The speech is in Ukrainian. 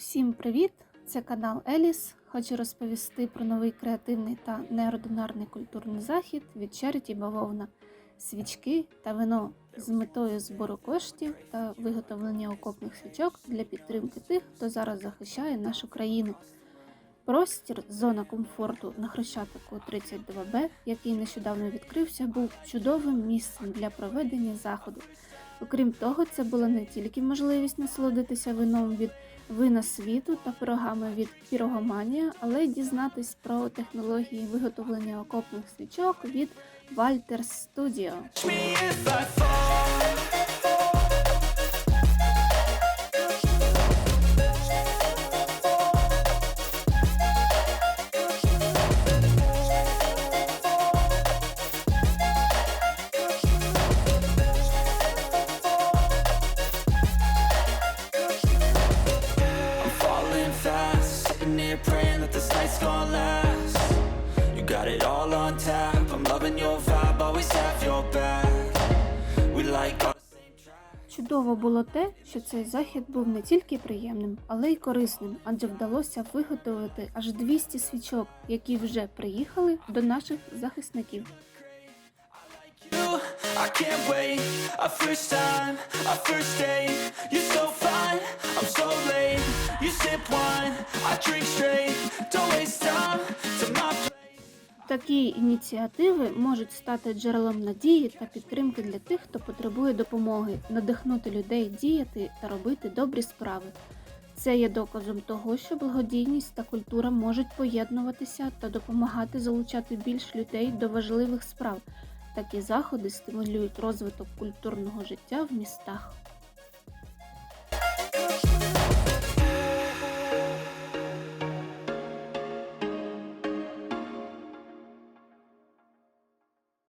Всім привіт! Це канал Еліс. Хочу розповісти про новий креативний та неординарний культурний захід від Charity Бавовна, свічки та вино з метою збору коштів та виготовлення окопних свічок для підтримки тих, хто зараз захищає нашу країну. Простір зона комфорту на Хрещатику 32Б, який нещодавно відкрився, був чудовим місцем для проведення заходу. Окрім того, це була не тільки можливість насолодитися вином від вина світу та пирогами від пірогоманія, але й дізнатись про технології виготовлення окопних свічок від Walter Studio. Here praying that this night's gonna last. You got it all on tap. I'm loving your vibe, always have your back. We like all. Чудово було те, що цей захід був не тільки приємним, але й корисним, адже вдалося виготовити аж 200 свічок, які вже приїхали до наших захисників. I can't wait. A first time, a first date. Такі ініціативи можуть стати джерелом надії та підтримки для тих, хто потребує допомоги, надихнути людей діяти та робити добрі справи. Це є доказом того, що благодійність та культура можуть поєднуватися та допомагати залучати більш людей до важливих справ. Такі заходи стимулюють розвиток культурного життя в містах.